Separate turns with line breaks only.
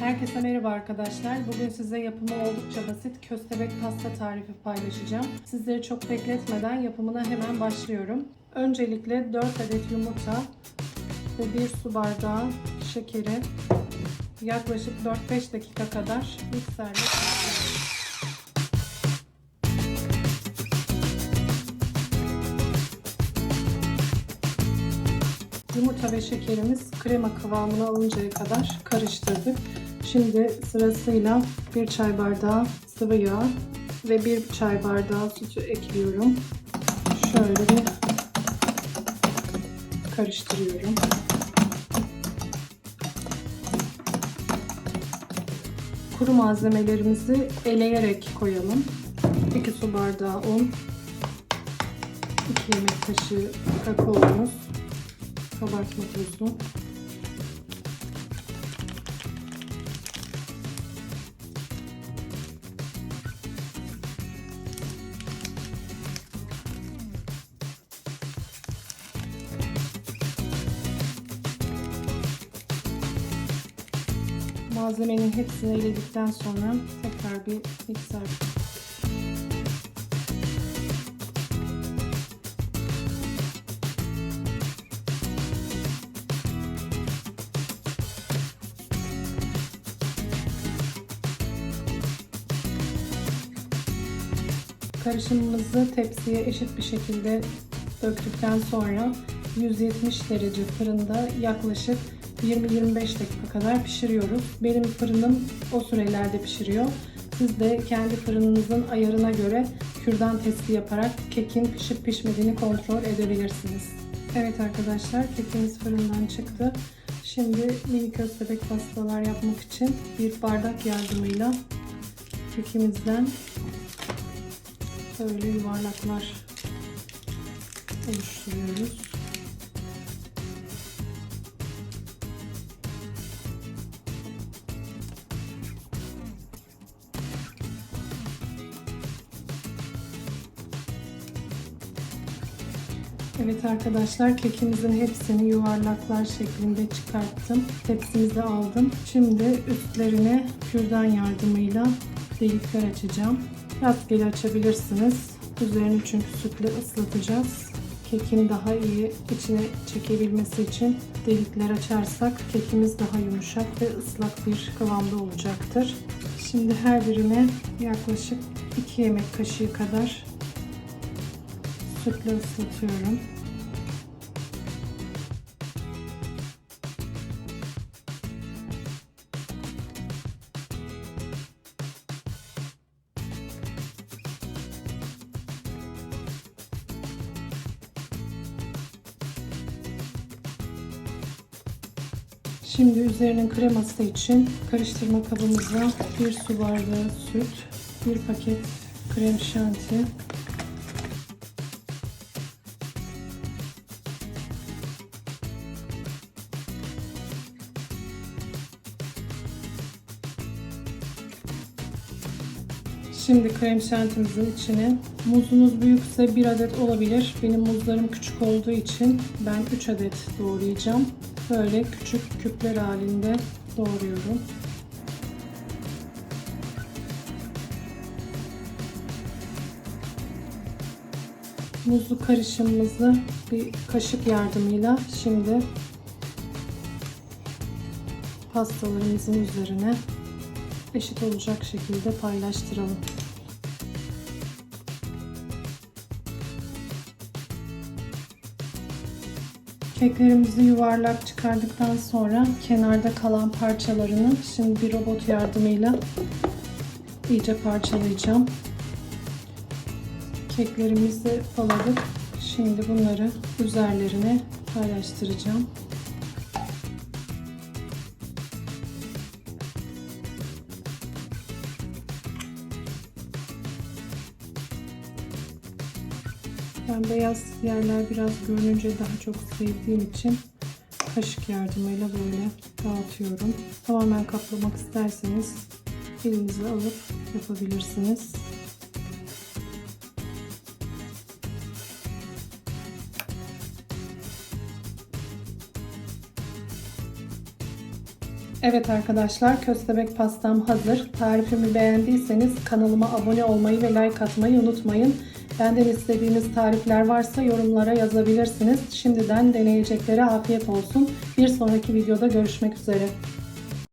Herkese merhaba arkadaşlar. Bugün size yapımı oldukça basit köstebek pasta tarifi paylaşacağım. Sizleri çok bekletmeden yapımına hemen başlıyorum. Öncelikle 4 adet yumurta ve 1 su bardağı şekeri yaklaşık 4-5 dakika kadar mikserle. Yumurta ve şekerimiz krema kıvamına alıncaya kadar karıştırdık. Şimdi sırasıyla bir çay bardağı sıvı yağ ve bir çay bardağı sütü ekliyorum. Şöyle bir karıştırıyorum. Kuru malzemelerimizi eleyerek koyalım. 2 su bardağı un, 2 yemek kaşığı kakaomuz, kabartma tozu, malzemenin hepsini eledikten sonra tekrar bir mikser. Karışımımızı tepsiye eşit bir şekilde döktükten sonra 170 derece fırında yaklaşık 20-25 dakika kadar pişiriyoruz. Benim fırınım o sürelerde pişiriyor. Siz de kendi fırınınızın ayarına göre kürdan testi yaparak kekin pişip pişmediğini kontrol edebilirsiniz. Evet arkadaşlar kekimiz fırından çıktı. Şimdi mini köstebek pastalar yapmak için bir bardak yardımıyla kekimizden böyle yuvarlaklar oluşturuyoruz. Evet arkadaşlar kekimizin hepsini yuvarlaklar şeklinde çıkarttım. Tepsimize aldım. Şimdi üstlerine kürdan yardımıyla delikler açacağım. Rastgele açabilirsiniz. Üzerini çünkü sütle ıslatacağız. Kekin daha iyi içine çekebilmesi için delikler açarsak kekimiz daha yumuşak ve ıslak bir kıvamda olacaktır. Şimdi her birine yaklaşık 2 yemek kaşığı kadar sütle ıslatıyorum. Şimdi üzerinin kreması için karıştırma kabımıza bir su bardağı süt, bir paket krem şanti, Şimdi krem şantimizin içine muzunuz büyükse bir adet olabilir. Benim muzlarım küçük olduğu için ben 3 adet doğrayacağım. Böyle küçük küpler halinde doğruyorum. Muzlu karışımımızı bir kaşık yardımıyla şimdi pastalarımızın üzerine eşit olacak şekilde paylaştıralım. Keklerimizi yuvarlak çıkardıktan sonra kenarda kalan parçalarını şimdi bir robot yardımıyla iyice parçalayacağım. Keklerimizi faladık. Şimdi bunları üzerlerine paylaştıracağım. Ben beyaz yerler biraz görününce daha çok sevdiğim için kaşık yardımıyla böyle dağıtıyorum. Tamamen kaplamak isterseniz elinize alıp yapabilirsiniz. Evet arkadaşlar köstebek pastam hazır. Tarifimi beğendiyseniz kanalıma abone olmayı ve like atmayı unutmayın. Benden istediğiniz tarifler varsa yorumlara yazabilirsiniz. Şimdiden deneyeceklere afiyet olsun. Bir sonraki videoda görüşmek üzere.